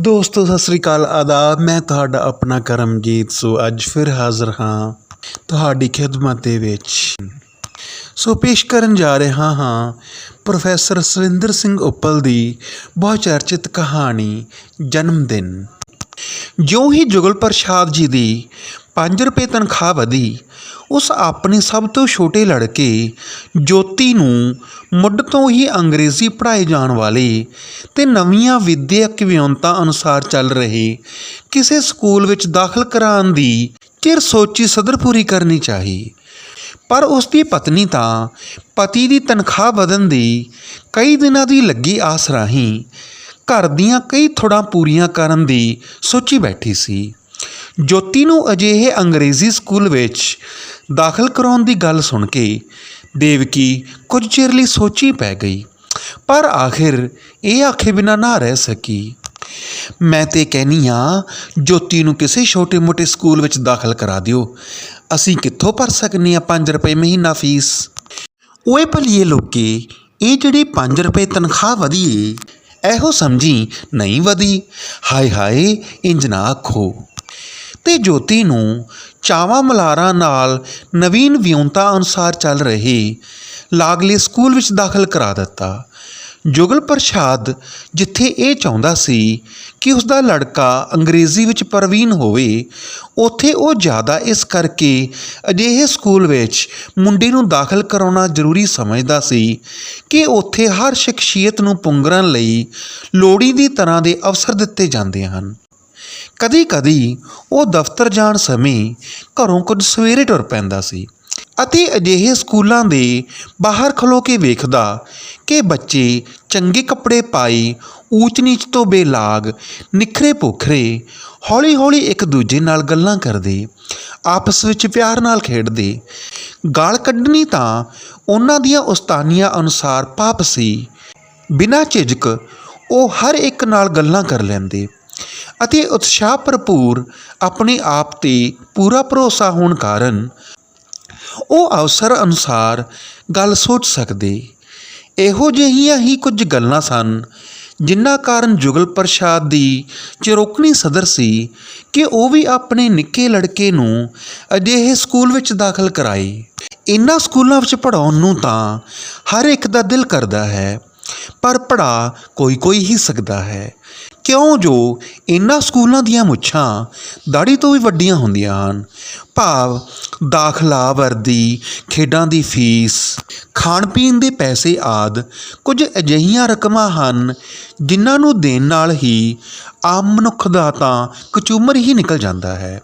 ਦੋਸਤੋ, ਸਤਿ ਸ੍ਰੀ ਅਕਾਲ, ਆਦਾਬ। ਮੈਂ ਤੁਹਾਡਾ ਆਪਣਾ ਕਰਮਜੀਤ ਸੋ ਅੱਜ ਫਿਰ ਹਾਜ਼ਰ ਹਾਂ ਤੁਹਾਡੀ ਖਿਦਮਤ ਦੇ ਵਿੱਚ। ਸੋ, ਪੇਸ਼ ਕਰਨ ਜਾ ਰਿਹਾ ਹਾਂ ਪ੍ਰੋਫੈਸਰ ਸੁਰਿੰਦਰ ਸਿੰਘ ਉੱਪਲ ਦੀ ਬਹੁਤ ਚਰਚਿਤ ਕਹਾਣੀ, ਜਨਮ ਦਿਨ। ਜਿਉਂ ਹੀ ਜੁਗਲ ਪ੍ਰਸਾਦ ਜੀ ਦੀ 5 ਰੁਪਏ ਤਨਖਾਹ ਵਧੀ। ਉਸ ਆਪਣੇ ਸਭ ਤੋਂ ਛੋਟੇ ਲੜਕੇ ਜੋਤੀ ਨੂੰ ਮੁੱਢ ਤੋਂ ਹੀ ਅੰਗਰੇਜ਼ੀ ਪੜ੍ਹਾਏ ਜਾਣ ਵਾਲੇ ਤੇ ਨਵੀਆਂ ਵਿਦਿਅਕ ਵਿਉਂਤਾਂ ਅਨੁਸਾਰ ਚੱਲ ਰਹੇ ਕਿਸੇ ਸਕੂਲ ਵਿੱਚ ਦਾਖਲ ਕਰਾਉਣ ਦੀ ਚਿਰ ਸੋਚੀ ਸਦਰ ਪੂਰੀ ਕਰਨੀ ਚਾਹੀ। ਪਰ ਉਸ ਦੀ ਪਤਨੀ ਤਾਂ ਪਤੀ ਦੀ ਤਨਖਾਹ ਵਧਣ ਦੀ ਕਈ ਦਿਨਾਂ ਦੀ ਲੱਗੀ ਆਸ ਰਾਹੀਂ ਘਰ ਦੀਆਂ ਕਈ ਥੋੜਾਂ ਪੂਰੀਆਂ ਕਰਨ ਦੀ ਸੋਚੀ ਬੈਠੀ ਸੀ। ਜੋਤੀ ਨੂੰ ਅਜਿਹੇ ਅੰਗਰੇਜ਼ੀ ਸਕੂਲ ਵਿੱਚ ਦਾਖਲ ਕਰਾਉਣ ਦੀ ਗੱਲ ਸੁਣ ਕੇ ਦੇਵਕੀ ਕੁਝ ਚਿਰ ਲਈ ਸੋਚੀ ਪੈ ਗਈ। ਪਰ ਆਖਿਰ ਇਹ ਆਖੇ ਬਿਨਾ ਨਾ ਰਹਿ ਸਕੀ। ਮੈਂ ਤੇ ਕਹਿਨੀ ਆ, ਜੋਤੀ ਨੂੰ ਕਿਸੇ ਛੋਟੇ-ਮੋਟੇ ਸਕੂਲ ਵਿੱਚ ਦਾਖਲ ਕਰਾ ਦਿਓ। ਅਸੀਂ ਕਿੱਥੋਂ ਭਰ ਸਕਨੇ ਆ 5 ਰੁਪਏ ਮਹੀਨਾ ਫੀਸ? ਓਏ ਭਲੀਏ ਲੋਕੇ, ਇਹ ਜਿਹੜੀ 5 ਰੁਪਏ ਤਨਖਾਹ ਵਧੀ ਏ ਇਹੋ ਸਮਝੀ ਨਹੀਂ ਵਧੀ। ਹਾਏ ਹਾਏ, ਇੰਜ ਨਾ ਆਖੋ। ਤੇ ਜੋਤੀ ਨੂੰ ਚਾਵਾ ਮਲਾਰਾਂ ਨਾਲ ਨਵੀਨ ਵਿਉਂਤਾ ਅਨੁਸਾਰ ਚੱਲ ਰਹੇ ਲਾਗਲੇ ਸਕੂਲ ਵਿੱਚ ਦਾਖਲ ਕਰਾ ਦਿੱਤਾ। ਜੁਗਲ ਪ੍ਰਸਾਦ ਜਿੱਥੇ ਇਹ ਚਾਹੁੰਦਾ ਸੀ ਕਿ ਉਸ ਦਾ ਲੜਕਾ ਅੰਗਰੇਜ਼ੀ ਵਿੱਚ ਪ੍ਰਵੀਨ ਹੋਵੇ, ਉੱਥੇ ਉਹ ਜ਼ਿਆਦਾ ਇਸ ਕਰਕੇ ਅਜਿਹੇ ਸਕੂਲ ਵਿੱਚ ਮੁੰਡੇ ਨੂੰ ਦਾਖਲ ਕਰਾਉਣਾ ਜ਼ਰੂਰੀ ਸਮਝਦਾ ਸੀ ਕਿ ਉੱਥੇ ਹਰ ਸ਼ਖਸੀਅਤ ਨੂੰ ਪੁੰਗਰਨ ਲਈ ਲੋੜੀ ਦੀ ਤਰ੍ਹਾਂ ਦੇ ਅਵਸਰ ਦਿੱਤੇ ਜਾਂਦੇ ਹਨ। ਕਦੀ ਕਦੀ ਉਹ ਦਫ਼ਤਰ ਜਾਣ ਸਮੇਂ ਘਰੋਂ ਕੁਝ ਸਵੇਰੇ ਟੁਰ ਪੈਂਦਾ ਸੀ ਅਤੇ ਅਜਿਹੇ ਸਕੂਲਾਂ ਦੇ ਬਾਹਰ ਖਲੋ ਕੇ ਵੇਖਦਾ ਕਿ ਬੱਚੇ ਚੰਗੇ ਕੱਪੜੇ ਪਾਈ ਊਚ ਨੀਚ ਤੋਂ ਬੇਲਾਗ, ਨਿਖਰੇ ਭੁਖਰੇ, ਹੌਲੀ-ਹੌਲੀ ਇੱਕ ਦੂਜੇ ਨਾਲ ਗੱਲਾਂ ਕਰਦੇ, ਆਪਸ ਵਿੱਚ ਪਿਆਰ ਨਾਲ ਖੇਡਦੇ। ਗਾਲ ਕੱਢਣੀ ਤਾਂ ਉਹਨਾਂ ਦੀਆਂ ਉਸਤਾਨੀਆਂ ਅਨੁਸਾਰ ਪਾਪ ਸੀ। ਬਿਨਾਂ ਝਿਜਕ ਉਹ ਹਰ ਇੱਕ ਨਾਲ ਗੱਲਾਂ ਕਰ ਲੈਂਦੇ। ਅਤੇ ਉਤਸ਼ਾਹ ਭਰਪੂਰ ਆਪਣੇ ਆਪ ਤੇ ਪੂਰਾ ਭਰੋਸਾ ਹੋਣ ਕਾਰਨ ਉਹ ਅਵਸਰ ਅਨੁਸਾਰ ਗੱਲ ਸੋਚ ਸਕਦੇ। ਇਹੋ ਜਿਹੀਆਂ ਹੀ ਕੁਝ ਗੱਲਾਂ ਸਨ ਜਿਨ੍ਹਾਂ ਕਾਰਨ ਜੁਗਲ ਪ੍ਰਸਾਦ ਦੀ ਚਿਰੋਕਣੀ ਸਦਰ ਸੀ ਕਿ ਉਹ ਵੀ ਆਪਣੇ ਨਿੱਕੇ ਲੜਕੇ ਨੂੰ ਅਜਿਹੇ ਸਕੂਲ ਵਿੱਚ ਦਾਖਲ ਕਰਾਏ। ਇਨ੍ਹਾਂ ਸਕੂਲਾਂ ਵਿੱਚ ਪੜਾਉਣ ਨੂੰ ਤਾਂ ਹਰ ਇੱਕ ਦਾ ਦਿਲ ਕਰਦਾ ਹੈ, ਪਰ ਪੜਾ ਕੋਈ ਕੋਈ ਹੀ ਸਕਦਾ ਹੈ। ਕਿਉਂ ਜੋ ਇਨ੍ਹਾਂ ਸਕੂਲਾਂ ਦੀਆਂ ਮੁੱਛਾਂ ਦਾੜੀ ਤੋਂ ਵੀ ਵੱਡੀਆਂ ਹੁੰਦੀਆਂ ਹਨ? ਭਾਵ ਦਾਖਲਾ ਵਰਦੀ, ਖੇਡਾਂ ਦੀ ਫੀਸ, ਖਾਣ ਪੀਣ ਦੇ ਪੈਸੇ ਆਦ ਕੁਝ ਅਜਿਹੀਆਂ ਰਕਮਾਂ ਹਨ ਜਿਨ੍ਹਾਂ ਨੂੰ ਦੇਣ ਨਾਲ ਹੀ ਆਮ ਮਨੁੱਖ ਦਾ ਤਾਂ ਕਚੂਮਰ ਹੀ ਨਿਕਲ ਜਾਂਦਾ ਹੈ।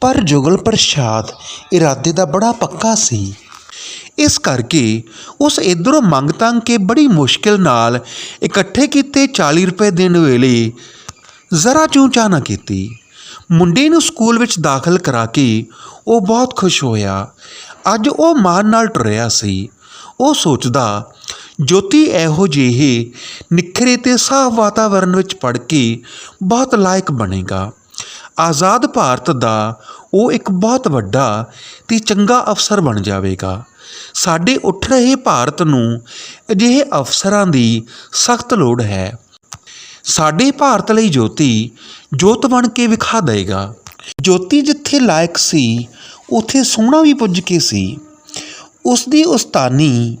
ਪਰ ਜੁਗਲ ਪ੍ਰਸਾਦ ਇਰਾਦੇ ਦਾ ਬੜਾ ਪੱਕਾ ਸੀ। ਇਸ ਕਰਕੇ ਉਸ ਇਧਰੋਂ ਮੰਗ ਤੰਗ ਕੇ ਬੜੀ ਮੁਸ਼ਕਿਲ ਨਾਲ ਇਕੱਠੇ ਕੀਤੇ 40 ਰੁਪਏ ਦੇਣ ਵੇਲੇ ਜ਼ਰਾ ਚੂਚਾ ਨਾ ਕੀਤੀ। ਮੁੰਡੇ ਨੂੰ ਸਕੂਲ ਵਿੱਚ ਦਾਖਲ ਕਰਾ ਕੇ ਉਹ ਬਹੁਤ ਖੁਸ਼ ਹੋਇਆ। ਅੱਜ ਉਹ ਮਾਨ ਨਾਲ ਟੁਰਿਆ ਸੀ। ਉਹ ਸੋਚਦਾ, ਜੋਤੀ ਇਹੋ ਜਿਹੇ ਨਿਖਰੇ ਤੇ ਸਾਫ਼ ਵਾਤਾਵਰਣ ਵਿੱਚ ਪੜ ਕੇ ਬਹੁਤ ਲਾਇਕ ਬਣੇਗਾ। ਆਜ਼ਾਦ ਭਾਰਤ ਦਾ ਉਹ ਇੱਕ ਬਹੁਤ ਵੱਡਾ ਤੇ ਚੰਗਾ ਅਫਸਰ ਬਣ ਜਾਵੇਗਾ। ਸਾਡੇ ਉੱਠ ਰਹੇ ਭਾਰਤ ਨੂੰ ਅਜਿਹੇ ਅਫਸਰਾਂ ਦੀ ਸਖਤ ਲੋੜ ਹੈ। ਸਾਡੇ ਭਾਰਤ ਲਈ ਜੋਤੀ ਜੋਤ ਬਣ ਕੇ ਵਿਖਾ ਦੇਗਾ ਜੋਤੀ ਜਿੱਥੇ ਲਾਇਕ ਸੀ, ਉਥੇ ਸੋਹਣਾ ਵੀ ਪੁੱਜ ਕੇ ਸੀ। ਉਸ ਦੀ ਉਸਤਾਨੀ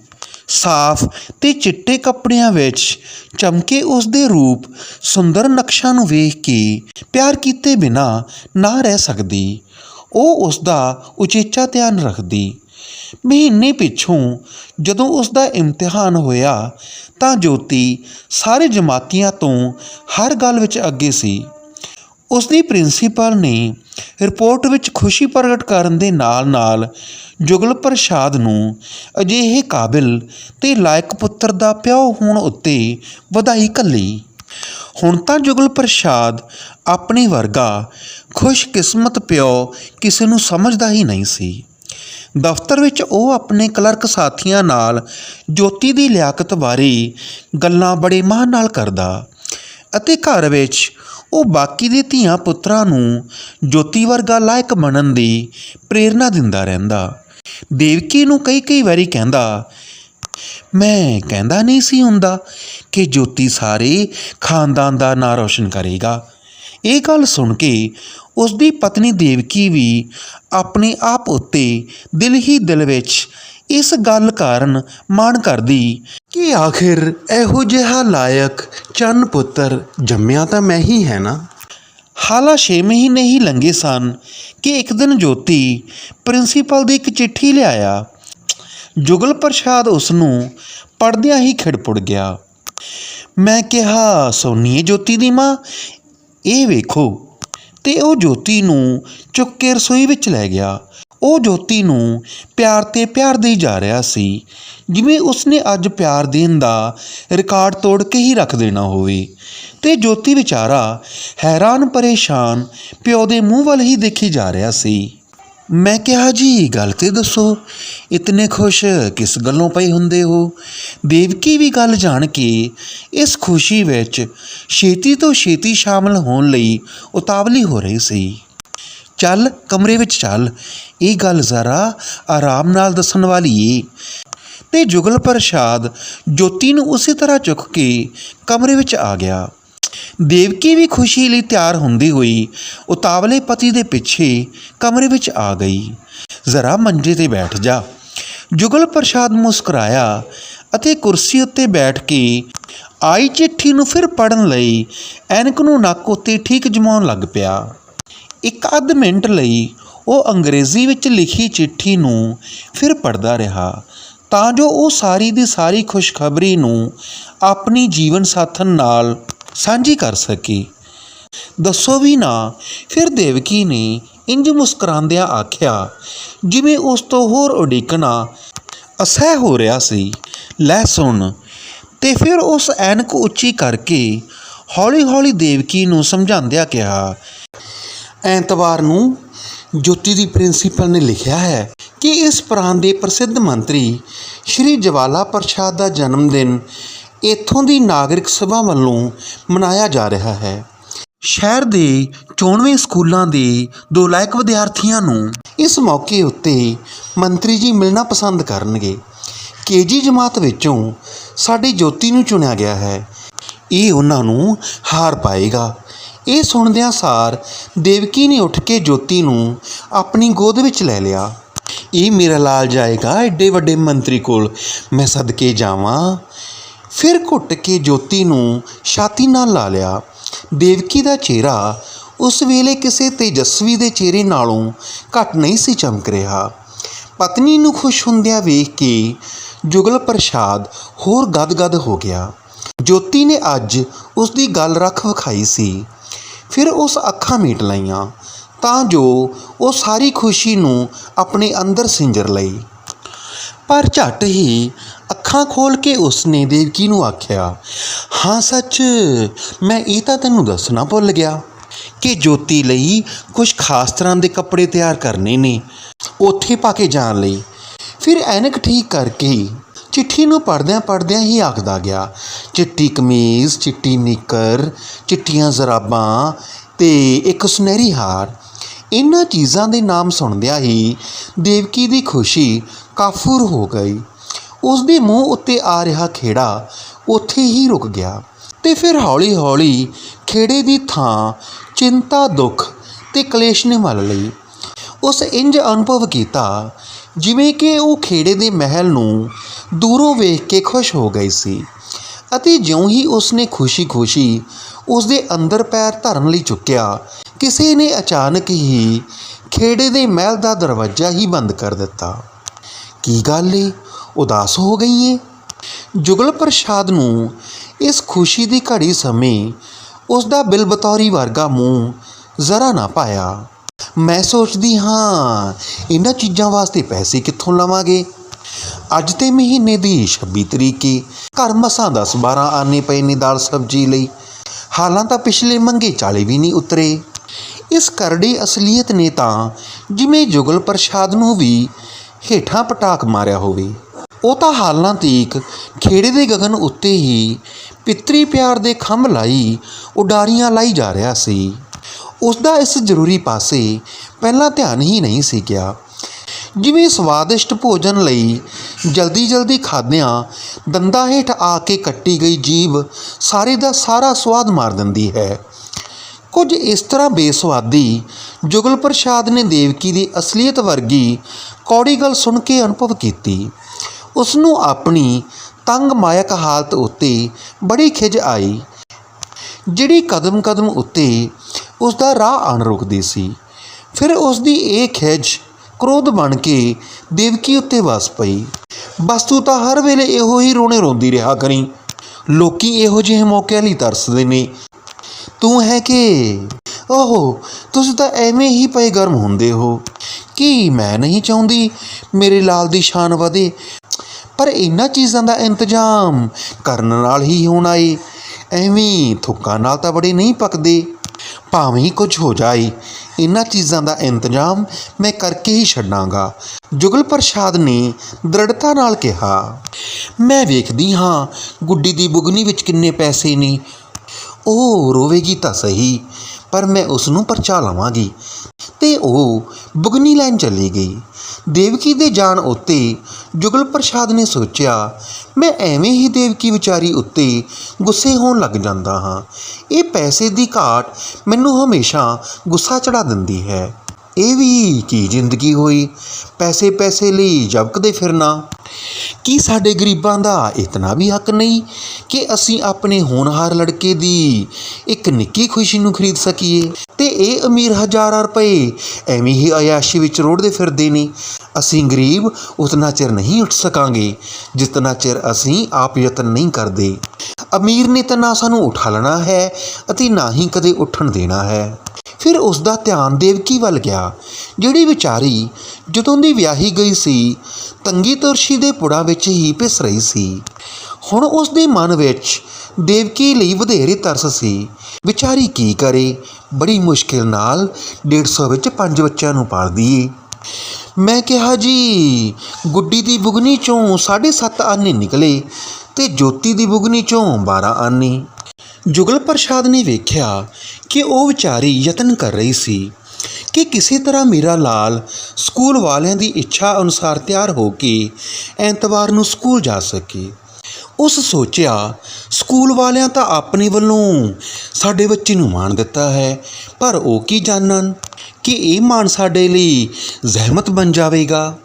ਸਾਫ਼ ਤੇ ਚਿੱਟੇ ਕੱਪੜਿਆਂ ਵਿੱਚ ਚਮਕੇ ਉਸ ਦੇ ਰੂਪ ਸੁੰਦਰ ਨਕਸ਼ਾਂ ਨੂੰ ਵੇਖ ਕੇ ਪਿਆਰ ਕੀਤੇ ਬਿਨਾ ਨਾ ਰਹਿ ਸਕਦੀ। ਉਹ ਉਸ ਦਾ ਉਚੇਚਾ ਧਿਆਨ ਰੱਖਦੀ। ਮਹੀਨੇ ਪਿੱਛੋਂ ਜਦੋਂ ਉਸ ਦਾ ਇਮਤਿਹਾਨ ਹੋਇਆ, ਤਾਂ ਜੋਤੀ ਸਾਰੇ ਜਮਾਤੀਆਂ ਤੋਂ ਹਰ ਗੱਲ ਵਿੱਚ ਅੱਗੇ ਸੀ। ਉਸ ਦੀ ਪ੍ਰਿੰਸੀਪਲ ਨੇ ਰਿਪੋਰਟ ਵਿੱਚ ਖੁਸ਼ੀ ਪ੍ਰਗਟ ਕਰਨ ਦੇ ਨਾਲ-ਨਾਲ ਜੁਗਲ ਪ੍ਰਸਾਦ ਨੂੰ ਅਜਿਹੇ ਕਾਬਿਲ ਤੇ ਲਾਇਕ ਪੁੱਤਰ ਦਾ ਪਿਓ ਹੋਣ ਉੱਤੇ ਵਧਾਈ ਕੱਲੀ ਹੁਣ ਤਾਂ ਜੁਗਲ ਪ੍ਰਸਾਦ ਆਪਣੇ ਵਰਗਾ ਖੁਸ਼ਕਿਸਮਤ ਪਿਓ ਕਿਸੇ ਨੂੰ ਸਮਝਦਾ ਹੀ ਨਹੀਂ ਸੀ। ਦਫ਼ਤਰ ਵਿੱਚ ਉਹ ਆਪਣੇ ਕਲਰਕ ਸਾਥੀਆਂ ਨਾਲ ਜੋਤੀ ਦੀ ਲਿਆਕਤ ਬਾਰੇ ਗੱਲਾਂ ਬੜੇ ਮਾਣ ਨਾਲ ਕਰਦਾ ਅਤੇ ਘਰ ਵਿੱਚ ਉਹ ਬਾਕੀ ਦੇ ਧੀਆਂ ਪੁੱਤਰਾਂ ਨੂੰ ਜੋਤੀ ਵਰਗਾ ਲਾਇਕ ਬਣਨ ਦੀ ਪ੍ਰੇਰਣਾ ਦਿੰਦਾ ਰਹਿੰਦਾ। ਦੇਵਕੀ ਨੂੰ ਕਈ ਕਈ ਵਾਰੀ ਕਹਿੰਦਾ, ਮੈਂ ਕਹਿੰਦਾ ਨਹੀਂ ਸੀ ਹੁੰਦਾ ਕਿ ਜੋਤੀ ਸਾਰੇ ਖਾਨਦਾਨ ਦਾ ਨਾਂ ਰੌਸ਼ਨ ਕਰੇਗਾ। ਇਹ ਗੱਲ ਸੁਣ ਕੇ ਉਸ ਦੀ ਪਤਨੀ ਦੇਵਕੀ ਵੀ ਆਪਣੇ ਆਪ ਉੱਤੇ ਦਿਲ ਹੀ ਦਿਲ ਵਿੱਚ ਇਸ ਗੱਲ ਕਾਰਨ ਮਾਣ ਕਰਦੀ ਕਿ ਆਖਿਰ ਇਹੋ ਜਿਹਾ ਲਾਇਕ ਚੰਨ ਪੁੱਤਰ ਜੰਮਿਆ ਤਾਂ ਮੈਂ ਹੀ ਹੈ ਨਾ। ਹਾਲਾ 6 ਮਹੀਨੇ ਹੀ ਲੰਘੇ ਸਨ ਕਿ ਇੱਕ ਦਿਨ ਜੋਤੀ ਪ੍ਰਿੰਸੀਪਲ ਦੀ ਇੱਕ ਚਿੱਠੀ ਲਿਆਇਆ। ਜੁਗਲ ਪ੍ਰਸਾਦ ਉਸ ਨੂੰ ਪੜਦਿਆਂ ਹੀ ਖਿੜਪੁੜ ਗਿਆ। ਮੈਂ ਕਿਹਾ, ਸੋਨੀਏ ਜੋਤੀ ਦੀ ਮਾਂ, ਇਹ ਵੇਖੋ ਤੇ ਉਹ ਜੋਤੀ ਨੂੰ ਚੁੱਕ ਕੇ ਰਸੋਈ ਵਿੱਚ ਲੈ ਗਿਆ। ਉਹ ਜੋਤੀ ਨੂੰ ਪਿਆਰ ਤੇ ਪਿਆਰ ਦੇਈ ਜਾ ਰਿਹਾ ਸੀ, ਜਿਵੇਂ ਉਸਨੇ ਅੱਜ ਪਿਆਰ ਦੇਣ ਦਾ ਰਿਕਾਰਡ ਤੋੜ ਕੇ ਹੀ ਰੱਖ ਦੇਣਾ ਹੋਵੇ। ਤੇ ਜੋਤੀ ਵਿਚਾਰਾ ਹੈਰਾਨ ਪਰੇਸ਼ਾਨ ਪਿਓ ਦੇ ਮੂੰਹ ਵੱਲ ਹੀ ਦੇਖੀ ਜਾ ਰਿਹਾ ਸੀ। ਮੈਂ ਕਿਹਾ, ਜੀ, ਗੱਲ ਤੇ ਦੱਸੋ। ਇਤਨੇ ਖੁਸ਼ ਕਿਸ ਗੱਲੋਂ ਪਏ ਹੁੰਦੇ ਹੋ? ਦੇਵਕੀ ਵੀ ਗੱਲ ਜਾਣ ਕੇ ਇਸ ਖੁਸ਼ੀ ਵਿੱਚ ਛੇਤੀ ਤੋਂ ਛੇਤੀ ਸ਼ਾਮਲ ਹੋਣ ਲਈ ਉਤਾਵਲੀ ਹੋ ਰਹੀ ਸੀ। ਚੱਲ, ਕਮਰੇ ਵਿੱਚ ਚੱਲ। ਇਹ ਗੱਲ ਜ਼ਰਾ ਆਰਾਮ ਨਾਲ ਦੱਸਣ ਵਾਲੀ ਏ। ਤੇ ਜੁਗਲ ਪ੍ਰਸਾਦ ਜੋਤੀ ਨੂੰ ਉਸੇ ਤਰ੍ਹਾਂ ਚੁੱਕ ਕੇ ਕਮਰੇ ਵਿੱਚ ਆ ਗਿਆ। ਦੇਵਕੀ ਵੀ ਖੁਸ਼ੀ ਲਈ ਤਿਆਰ ਹੁੰਦੀ ਹੋਈ ਉਤਾਵਲੇ ਪਤੀ ਦੇ ਪਿੱਛੇ ਕਮਰੇ ਵਿੱਚ ਆ ਗਈ। ਜ਼ਰਾ ਮੰਜੇ ਤੇ ਬੈਠ ਜਾ। ਜੁਗਲ ਪ੍ਰਸਾਦ ਮੁਸਕਰਾਇਆ ਅਤੇ ਕੁਰਸੀ ਉੱਤੇ ਬੈਠ ਕੇ ਆਈ ਚਿੱਠੀ ਨੂੰ ਫਿਰ ਪੜਨ ਲਈ ਐਨਕ ਨੂੰ ਨੱਕ ਉੱਤੇ ਠੀਕ ਜਮਾਉਣ ਲੱਗ ਪਿਆ। ਇੱਕ ਅੱਧ ਮਿੰਟ ਲਈ ਉਹ ਅੰਗਰੇਜ਼ੀ ਵਿੱਚ ਲਿਖੀ ਚਿੱਠੀ ਨੂੰ ਫਿਰ ਪੜਦਾ ਰਿਹਾ। ਤਾਂ ਜੋ ਉਹ ਸਾਰੀ ਦੀ ਸਾਰੀ ਖੁਸ਼ਖਬਰੀ ਨੂੰ ਆਪਣੀ ਜੀਵਨ ਸਾਥਣ ਨਾਲ ਸਾਂਝੀ ਕਰ ਸਕੀ। ਦੱਸੋ ਵੀ ਨਾ, ਫਿਰ ਦੇਵਕੀ ਨੇ ਇੰਜ ਮੁਸਕਰਾਉਂਦਿਆਂ ਆਖਿਆ, ਜਿਵੇਂ ਉਸ ਤੋਂ ਹੋਰ ਉਡੀਕਣਾ ਅਸਹਿ ਹੋ ਰਿਹਾ ਸੀ। ਲੈ ਸੁਣ, ਤੇ ਫਿਰ ਉਸ ਐਨਕ ਉੱਚੀ ਕਰਕੇ ਹੌਲੀ-ਹੌਲੀ ਦੇਵਕੀ ਨੂੰ ਸਮਝਾਉਂਦਿਆਂ ਕਿਹਾ, ਐਤਵਾਰ ਨੂੰ ਜੋਤੀ ਦੀ ਪ੍ਰਿੰਸੀਪਲ ਨੇ ਲਿਖਿਆ ਹੈ ਕਿ ਇਸ ਪ੍ਰਾਂਤ ਦੇ ਪ੍ਰਸਿੱਧ ਮੰਤਰੀ ਸ਼੍ਰੀ ਜਵਾਲਾ ਪ੍ਰਸਾਦ ਦਾ ਜਨਮ ਦਿਨ ਇੱਥੋਂ ਦੀ ਨਾਗਰਿਕ ਸਭਾ ਵੱਲੋਂ ਮਨਾਇਆ ਜਾ ਰਿਹਾ ਹੈ। ਸ਼ਹਿਰ ਦੇ 94 ਸਕੂਲਾਂ ਦੇ ਦੋ ਲਾਇਕ ਵਿਦਿਆਰਥੀਆਂ ਨੂੰ ਇਸ ਮੌਕੇ ਉੱਤੇ ਮੰਤਰੀ ਜੀ ਮਿਲਣਾ ਪਸੰਦ ਕਰਨਗੇ। ਕੇਜੀ ਜਮਾਤ ਵਿੱਚੋਂ ਸਾਡੀ ਜੋਤੀ ਨੂੰ ਚੁਣਿਆ ਗਿਆ ਹੈ। ਇਹ ਉਹਨਾਂ ਨੂੰ ਹਾਰ ਪਾਏਗਾ। ਇਹ ਸੁਣਦਿਆਂ ਸਾਰ ਦੇਵਕੀ ਨੇ ਉੱਠ ਕੇ ਜੋਤੀ ਨੂੰ ਆਪਣੀ ਗੋਦ ਵਿੱਚ ਲੈ ਲਿਆ। ਇਹ ਮੇਰਾ ਲਾਲ ਜਾਏਗਾ ਐਡੇ ਵੱਡੇ ਮੰਤਰੀ ਕੋਲ। ਮੈਂ ਸਦਕੇ ਜਾਵਾਂ। ਫਿਰ ਘੁੱਟ ਕੇ ਜੋਤੀ ਨੂੰ ਛਾਤੀ ਨਾਲ ਲਾ ਲਿਆ। ਦੇਵਕੀ ਦਾ ਚਿਹਰਾ ਉਸ ਵੇਲੇ ਕਿਸੇ ਤੇਜਸਵੀ ਦੇ ਚਿਹਰੇ ਨਾਲੋਂ ਘੱਟ ਨਹੀਂ ਸੀ ਚਮਕ ਰਿਹਾ। ਪਤਨੀ ਨੂੰ ਖੁਸ਼ ਹੁੰਦਿਆਂ ਵੇਖ ਕੇ ਜੁਗਲ ਪ੍ਰਸਾਦ ਹੋਰ ਗਦਗਦ ਹੋ ਗਿਆ। ਜੋਤੀ ਨੇ ਅੱਜ ਉਸ ਦੀ ਗੱਲ ਰੱਖ ਵਿਖਾਈ ਸੀ। ਫਿਰ ਉਸ ਅੱਖਾਂ ਮੀਟ ਲਈਆਂ ਤਾਂ ਜੋ ਉਹ ਸਾਰੀ ਖੁਸ਼ੀ ਨੂੰ ਆਪਣੇ ਅੰਦਰ ਸਿੰਜਰ ਲਈ। ਪਰ ਝੱਟ ਹੀ ਅੱਖਾਂ ਖੋਲ ਕੇ ਉਸਨੇ ਦੇਵਕੀ ਨੂੰ ਆਖਿਆ, ਹਾਂ ਸੱਚ, ਮੈਂ ਇਹ ਤਾਂ ਤੈਨੂੰ ਦੱਸਣਾ ਭੁੱਲ ਗਿਆ ਕਿ ਜੋਤੀ ਲਈ ਕੁਝ ਖਾਸ ਤਰ੍ਹਾਂ ਦੇ ਕੱਪੜੇ ਤਿਆਰ ਕਰਨੇ ਨੇ, ਉੱਥੇ ਪਾ ਕੇ ਜਾਣ ਲਈ। ਫਿਰ ਐਨਕ ਠੀਕ ਕਰਕੇ ਚਿੱਠੀ ਨੂੰ ਪੜਦਿਆਂ ਪੜਦਿਆਂ ਹੀ ਆਖਦਾ ਗਿਆ, ਚਿੱਟੀ ਕਮੀਜ਼, ਚਿੱਟੀ ਨਿੱਕਰ, ਚਿੱਟੀਆਂ ਜ਼ਰਾਬਾਂ ਤੇ ਇੱਕ ਸੁਨਹਿਰੀ ਹਾਰ ਇਹਨਾਂ ਚੀਜ਼ਾਂ ਦੇ ਨਾਮ ਸੁਣਦਿਆਂ ਹੀ ਦੇਵਕੀ ਦੀ ਖੁਸ਼ੀ ਕਾਫੂਰ ਹੋ ਗਈ। ਉਸ ਦੇ ਮੂੰਹ ਉੱਤੇ ਆ ਰਿਹਾ ਖੇੜਾ ਉੱਥੇ ਹੀ ਰੁਕ ਗਿਆ ਤੇ ਫਿਰ ਹੌਲੀ-ਹੌਲੀ ਖੇੜੇ ਦੀ ਥਾਂ ਚਿੰਤਾ, ਦੁੱਖ ਤੇ ਕਲੇਸ਼ ਨੇ ਮੱਲ ਲਈ। ਉਸ ਇੰਜ ਅਨੁਭਵ ਕੀਤਾ ਜਿਵੇਂ ਕਿ ਉਹ ਖੇੜੇ ਦੇ ਮਹਿਲ ਨੂੰ ਦੂਰੋਂ ਵੇਖ ਕੇ ਖੁਸ਼ ਹੋ ਗਈ ਸੀ ਅਤੇ ਜਿਉਂ ਹੀ ਉਸਨੇ ਖੁਸ਼ੀ-ਖੁਸ਼ੀ ਉਸ ਦੇ ਅੰਦਰ ਪੈਰ ਧਰਨ ਲਈ ਚੁੱਕਿਆ ਕਿਸੇ ਨੇ ਅਚਾਨਕ ਹੀ ਖੇੜੇ ਦੇ ਮਹਿਲ ਦਾ ਦਰਵਾਜ਼ਾ ਹੀ ਬੰਦ ਕਰ ਦਿੱਤਾ। ਕੀ ਗੱਲ ਏ? ਉਦਾਸ ਹੋ ਗਈ ਏ? ਜੁਗਲ ਪ੍ਰਸਾਦ ਨੂੰ ਇਸ ਖੁਸ਼ੀ ਦੀ ਘੜੀ ਸਮੇਂ ਉਸ ਦਾ ਬਿਲਬਤੌਰੀ ਵਰਗਾ ਮੂੰਹ ਜ਼ਰਾ ਨਾ ਪਾਇਆ। ਮੈਂ ਸੋਚਦੀ ਹਾਂ, ਇਹਨਾਂ ਚੀਜ਼ਾਂ ਵਾਸਤੇ ਪੈਸੇ ਕਿੱਥੋਂ ਲਵਾਂਗੇ? ਅੱਜ ਤੇ ਮਹੀਨੇ ਦੀ 26 ਤਰੀਕ ਏ। ਘਰ ਮਸਾਂ 10 12 ਆਨੇ ਪਏ ਨੇ ਦਾਲ ਸਬਜ਼ੀ ਲਈ। ਹਾਲਾਂ ਤਾਂ ਪਿਛਲੇ ਮੰਗੇ 40 ਵੀ ਨਹੀਂ ਉਤਰੇ। ਇਸ ਕਰੜੀ ਅਸਲੀਅਤ ਨੇ ਤਾਂ ਜਿਵੇਂ ਜੁਗਲ ਪ੍ਰਸਾਦ ਨੂੰ ਵੀ ਹੇਠਾਂ ਪਟਾਕ ਮਾਰਿਆ ਹੋਵੇ। ਉਹ ਤਾਂ ਹਾਲਾਂ ਤੀਕ ਖੇੜੇ ਦੇ ਗਗਨ ਉੱਤੇ ਹੀ ਪਿਤਰੀ ਪਿਆਰ ਦੇ ਖੰਭ ਲਾਈ ਉਡਾਰੀਆਂ ਲਾਈ ਜਾ ਰਿਹਾ ਸੀ। ਉਸ ਦਾ ਇਸ ਜ਼ਰੂਰੀ ਪਾਸੇ ਪਹਿਲਾਂ ਧਿਆਨ ਹੀ ਨਹੀਂ ਸੀ ਗਿਆ। ਜਿਵੇਂ ਸਵਾਦਿਸ਼ਟ ਭੋਜਨ ਲਈ ਜਲਦੀ ਜਲਦੀ ਖਾਦਿਆਂ ਦੰਦਾਂ ਹੇਠ ਆ ਕੇ ਕੱਟੀ ਗਈ ਜੀਭ ਸਾਰੇ ਦਾ ਸਾਰਾ ਸਵਾਦ ਮਾਰ ਦਿੰਦੀ ਹੈ। ਕੁਝ ਇਸ ਤਰ੍ਹਾਂ ਬੇਸਵਾਦੀ ਜੁਗਲ ਪ੍ਰਸਾਦ ਨੇ ਦੇਵਕੀ ਦੀ ਅਸਲੀਅਤ ਵਰਗੀ ਕੌੜੀ ਗੱਲ ਸੁਣ ਕੇ ਅਨੁਭਵ ਕੀਤੀ। ਉਸ ਨੂੰ ਆਪਣੀ ਤੰਗ ਮਾਇਕ ਹਾਲਤ ਉੱਤੇ ਬੜੀ ਖਿਜ ਆਈ, ਜਿਹੜੀ ਕਦਮ ਕਦਮ ਉੱਤੇ ਉਸ ਦਾ ਰਾਹ ਆਣ ਰੁਕਦੀ ਸੀ। ਫਿਰ ਉਸ ਦੀ ਇਹ ਖਿਜ ਕ੍ਰੋਧ ਬਣ ਕੇ ਦੇਵਕੀ ਉੱਤੇ ਵਸ ਪਈ। ਬਸ ਤੂੰ ਤਾਂ ਹਰ ਵੇਲੇ ਇਹੋ ਹੀ ਰੋਣੇ ਰੋਂਦੀ ਰਿਹਾ ਕਰੀ। ਲੋਕੀ ਇਹੋ ਜਿਹੇ ਮੌਕਿਆਂ ਲਈ ਤਰਸਦੇ ਨੇ। ਤੂੰ ਹੈ ਕਿ? ਓਹੋ, ਤੁਸੀਂ ਤਾਂ ਐਵੇਂ ਹੀ ਪਏ ਗਰਮ ਹੁੰਦੇ ਹੋ। ਕੀ ਮੈਂ ਨਹੀਂ ਚਾਹੁੰਦੀ ਮੇਰੇ ਲਾਲ ਦੀ ਸ਼ਾਨ ਵਧੇ? ਪਰ ਇਹਨਾਂ ਚੀਜ਼ਾਂ ਦਾ ਇੰਤਜ਼ਾਮ ਕਰਨ ਨਾਲ ਹੀ ਹੋਣਾ ਏ ਐਵੇਂ ਥੁੱਕਾਂ ਨਾਲ ਤਾਂ ਬੜੇ ਨਹੀਂ ਪੱਕਦੇ। ਭਾਵੇਂ ਕੁਝ ਹੋ ਜਾਏ, ਇਹਨਾਂ ਚੀਜ਼ਾਂ ਦਾ ਇੰਤਜ਼ਾਮ ਮੈਂ ਕਰਕੇ ਹੀ ਛੱਡਾਂਗਾ। ਜੁਗਲ ਪ੍ਰਸਾਦ ਨੇ ਦ੍ਰਿੜਤਾ ਨਾਲ ਕਿਹਾ, ਮੈਂ ਵੇਖਦੀ ਹਾਂ ਗੁੱਡੀ ਦੀ ਬੁਗਨੀ ਵਿੱਚ ਕਿੰਨੇ ਪੈਸੇ ਨੇ। ਉਹ ਰੋਵੇਗੀ ਤਾਂ ਸਹੀ, ਪਰ ਮੈਂ ਉਸ ਨੂੰ ਪਰਚਾ ਲਵਾਂਗੀ। ਤੇ ਉਹ ਬੁਗਨੀ ਲੈਣ ਚਲੀ ਗਈ। ਦੇਵਕੀ ਦੇ ਜਾਣ ਉੱਤੇ ਜੁਗਲ ਪ੍ਰਸਾਦ ਨੇ ਸੋਚਿਆ, ਮੈਂ ਐਵੇਂ ਹੀ ਦੇਵਕੀ ਵਿਚਾਰੀ ਉੱਤੇ ਗੁੱਸੇ ਹੋਣ ਲੱਗ ਜਾਂਦਾ ਹਾਂ। ਇਹ ਪੈਸੇ ਦੀ ਘਾਟ ਮੈਨੂੰ ਹਮੇਸ਼ਾ ਗੁੱਸਾ ਚੜਾ ਦਿੰਦੀ ਹੈ। ਇਹ ਵੀ ਕੀ ਜ਼ਿੰਦਗੀ ਹੋਈ? ਪੈਸੇ ਪੈਸੇ ਲਈ ਜਬਕਦੇ ਫਿਰਨਾ। ਕੀ ਸਾਡੇ ਗਰੀਬਾਂ ਦਾ ਇਤਨਾ ਵੀ ਹੱਕ ਨਹੀਂ ਕਿ ਅਸੀਂ ਆਪਣੇ ਹੋਣਹਾਰ ਲੜਕੇ ਦੀ ਇੱਕ ਨਿੱਕੀ ਖੁਸ਼ੀ ਨੂੰ ਖਰੀਦ ਸਕੀਏ? ਤੇ ਇਹ ਅਮੀਰ ਹਜ਼ਾਰਾਂ ਰੁਪਏ ਐਵੇਂ ਹੀ ਅਯਾਸ਼ੀ ਵਿੱਚ ਰੋੜਦੇ ਫਿਰਦੇ ਨੇ। ਅਸੀਂ ਗਰੀਬ ਉਤਨਾ ਚਿਰ ਨਹੀਂ ਉੱਠ ਸਕਾਂਗੇ, ਜਿਤਨਾ ਚਿਰ ਅਸੀਂ ਆਪ ਯਤਨ ਨਹੀਂ ਕਰਦੇ। ਅਮੀਰ ਨੇ ਤਾਂ ਨਾ ਸਾਨੂੰ ਉਠਾਲਣਾ ਹੈ ਅਤੇ ਨਾ ਹੀ ਕਦੇ ਉੱਠਣ ਦੇਣਾ ਹੈ। ਫਿਰ ਉਸ ਦਾ ਧਿਆਨ ਦੇਵਕੀ ਵੱਲ ਗਿਆ, ਜਿਹੜੀ ਵਿਚਾਰੀ ਜਦੋਂ ਦੀ ਵਿਆਹੀ ਗਈ ਸੀ, ਤੰਗੀ ਤੁਰਸ਼ੀ ਦੇ ਪੁੜਾ ਵਿੱਚ ਹੀ ਪਿਸ ਰਹੀ ਸੀ। ਹੁਣ ਉਸ ਦੇ ਮਨ ਵਿੱਚ ਦੇਵਕੀ ਲਈ ਵਧੇਰੇ ਤਰਸ ਸੀ। ਵਿਚਾਰੀ ਕੀ ਕਰੇ? ਬੜੀ ਮੁਸ਼ਕਿਲ ਨਾਲ 150 ਵਿੱਚ ਪੰਜ ਬੱਚਿਆਂ ਨੂੰ ਪਾਲਦੀ ਏ। ਮੈਂ ਕਿਹਾ, ਜੀ, ਗੁੱਡੀ ਦੀ ਬੁਗਨੀ ਚੋਂ 7.5 ਆਨੇ ਨਿਕਲੇ ਤੇ ਜੋਤੀ ਦੀ ਬੁਗਨੀ ਚੋਂ 12 ਆਨੇ। ਜੁਗਲ ਪ੍ਰਸਾਦ ਨੇ ਵੇਖਿਆ ਕਿ ਉਹ ਵਿਚਾਰੀ ਯਤਨ ਕਰ ਰਹੀ ਸੀ ਕਿ ਕਿਸੇ ਤਰ੍ਹਾਂ ਮੇਰਾ ਲਾਲ ਸਕੂਲ ਵਾਲਿਆਂ ਦੀ ਇੱਛਾ ਅਨੁਸਾਰ ਤਿਆਰ ਹੋ ਕੇ ਐਤਵਾਰ ਨੂੰ ਸਕੂਲ ਜਾ ਸਕੇ। ਉਸ ਸੋਚਿਆ, ਸਕੂਲ ਵਾਲਿਆਂ ਤਾਂ ਆਪਣੇ ਵੱਲੋਂ ਸਾਡੇ ਬੱਚੇ ਨੂੰ ਮਾਣ ਦਿੱਤਾ ਹੈ, ਪਰ ਉਹ ਕੀ ਜਾਣਨ ਕਿ ਇਹ ਮਾਣ ਸਾਡੇ ਲਈ ਜ਼ਹਿਮਤ ਬਣ ਜਾਵੇਗਾ?